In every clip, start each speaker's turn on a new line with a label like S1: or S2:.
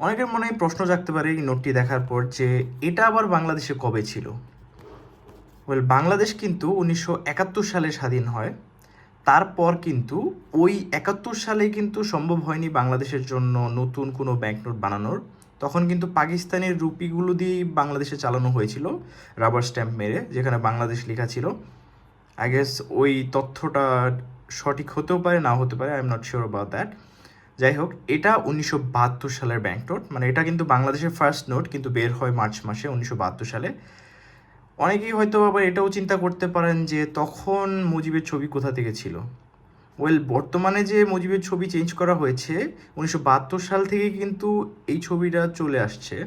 S1: অনেকের মনে প্রশ্ন জাগতে পারে এই নোটটি দেখার পর যে এটা আবার বাংলাদেশে কবে ছিল? ওয়েল বাংলাদেশ কিন্তু উনিশশো একাত্তর সালে স্বাধীন হয়। তারপর কিন্তু ওই একাত্তর সালে কিন্তু সম্ভব হয়নি বাংলাদেশের জন্য নতুন কোনো ব্যাংকনোট বানানোর। তখন কিন্তু পাকিস্তানের রুপিগুলো দিয়েই বাংলাদেশে চালানো হয়েছিল রাবার স্ট্যাম্প মেরে, যেখানে বাংলাদেশ লেখা ছিল আই গেস ওই তথ্যটা সঠিক হতেও পারে, না হতে পারে I am not sure about that যাই হোক, এটা উনিশশো বাহাত্তর সালের ব্যাংক নোট মানে এটা কিন্তু বাংলাদেশের ফার্স্ট নোট কিন্তু বের হয় মার্চ মাসে উনিশশো বাহাত্তর সালে। অনেকেই হয়তো আবার এটাও চিন্তা করতে পারেন যে তখন মুজিবের ছবি কোথা থেকে ছিল? ওয়েল বর্তমানে যে মুজিবের ছবি চেঞ্জ করা হয়েছে, উনিশশো বাহাত্তর সাল থেকে কিন্তু এই ছবিটা চলে আসছে।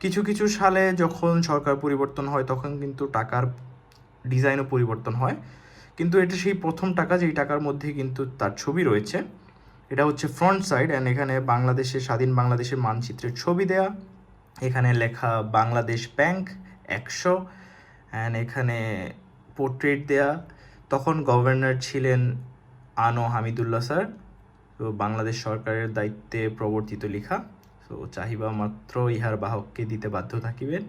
S1: কিছু কিছু সালে যখন সরকার পরিবর্তন হয়, তখন কিন্তু টাকার ডিজাইনও পরিবর্তন হয়। কিন্তু এটা সেই প্রথম টাকা, যেই টাকার মধ্যে কিন্তু তার ছবি রয়েছে। এটা হচ্ছে ফ্রন্ট সাইড অ্যান্ড এখানে বাংলাদেশের, স্বাধীন বাংলাদেশের মানচিত্রের ছবি দেয়া। এখানে লেখা বাংলাদেশ ব্যাংক একশো অ্যান্ড এখানে পোর্ট্রেট দেয়া। তখন গভর্নর ছিলেন আনো হামিদুল্লাহ স্যার। তো বাংলাদেশ সরকারের দায়িত্বে প্রবর্তিত লেখা। সো চাহিবা মাত্র ইহার বাহককে দিতে বাধ্য থাকিবেন।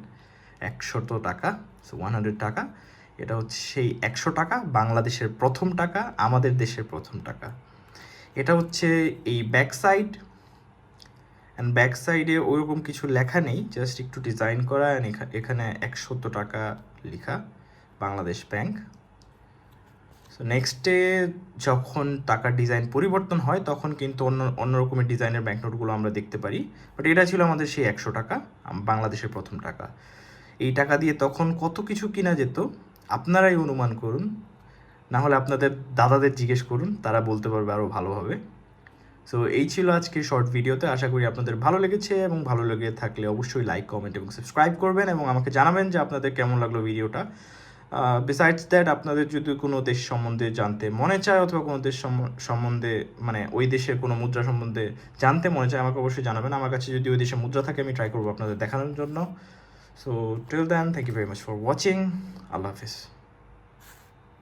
S1: একশত টাকা সো ওয়ান হান্ড্রেড টাকা। এটা হচ্ছে সেই একশো টাকা, বাংলাদেশের প্রথম টাকা, আমাদের দেশের প্রথম টাকা। এটা হচ্ছে এই ব্যাক সাইড অ্যান্ড ব্যাক সাইডে ওইরকম কিছু লেখা নেই জাস্ট একটু ডিজাইন করা অ্যান্ড এখানে একশত টাকা লেখা, বাংলাদেশ ব্যাংক সো নেক্সটে যখন টাকার ডিজাইন পরিবর্তন হয়, তখন কিন্তু অন্য অন্য রকমের ডিজাইনের ব্যাংক নোটগুলো আমরা দেখতে পারি। বাট এটা ছিল আমাদের সেই একশো টাকা বাংলাদেশের প্রথম টাকা। এই টাকা দিয়ে তখন কত কিছু কিনা যেত, আপনারাই অনুমান করুন। না হলে আপনাদের দাদাদের জিজ্ঞেস করুন, তারা বলতে পারবে আরও ভালোভাবে সো এই ছিল আজকে শর্ট ভিডিওতে আশা করি আপনাদের ভালো লেগেছে এবং ভালো লেগে থাকলে অবশ্যই লাইক কমেন্ট এবং সাবস্ক্রাইব করবেন এবং আমাকে জানাবেন যে আপনাদের কেমন লাগল ভিডিওটা বিসাইডস দ্যাট আপনাদের যদি কোনো দেশ সম্বন্ধে জানতে মনে চায় অথবা কোনো দেশ সম্বন্ধে মানে ওই দেশের কোনো মুদ্রা সম্বন্ধে জানতে মনে চায়, আমাকে অবশ্যই জানাবেন। আমার কাছে যদি ওই দেশে মুদ্রা থাকে, আমি ট্রাই করব আপনাদের দেখানোর জন্য। So till then thank you very much for watching Allah Hafiz.